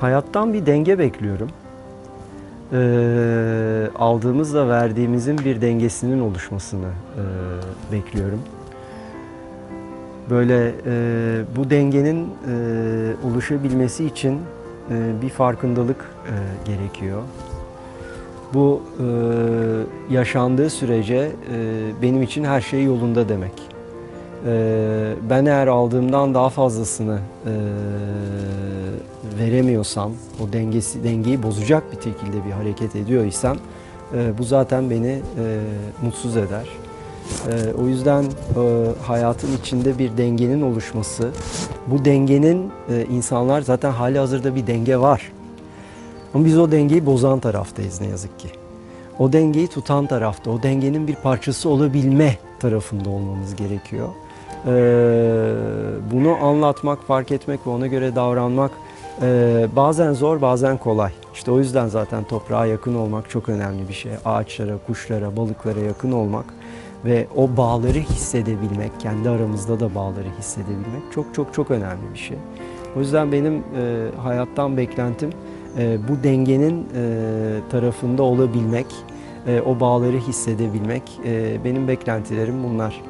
Hayattan bir denge bekliyorum. Ee, aldığımızla verdiğimizin bir dengesinin oluşmasını e, bekliyorum. Böyle e, bu dengenin e, oluşabilmesi için e, bir farkındalık e, gerekiyor. Bu e, yaşandığı sürece e, benim için her şey yolunda demek. E, ben eğer aldığımdan daha fazlasını e, veremiyorsam, o dengesi dengeyi bozacak bir şekilde bir hareket ediyorsam, e, bu zaten beni e, mutsuz eder. E, o yüzden e, hayatın içinde bir dengenin oluşması, bu dengenin e, insanlar zaten hali hazırda bir denge var. Ama biz o dengeyi bozan taraftayız ne yazık ki. O dengeyi tutan tarafta, o dengenin bir parçası olabilme tarafında olmamız gerekiyor. Ee, bunu anlatmak, fark etmek ve ona göre davranmak e, bazen zor, bazen kolay. İşte o yüzden zaten toprağa yakın olmak çok önemli bir şey. Ağaçlara, kuşlara, balıklara yakın olmak ve o bağları hissedebilmek, kendi aramızda da bağları hissedebilmek çok çok çok önemli bir şey. O yüzden benim e, hayattan beklentim e, bu dengenin e, tarafında olabilmek, e, o bağları hissedebilmek. E, benim beklentilerim bunlar.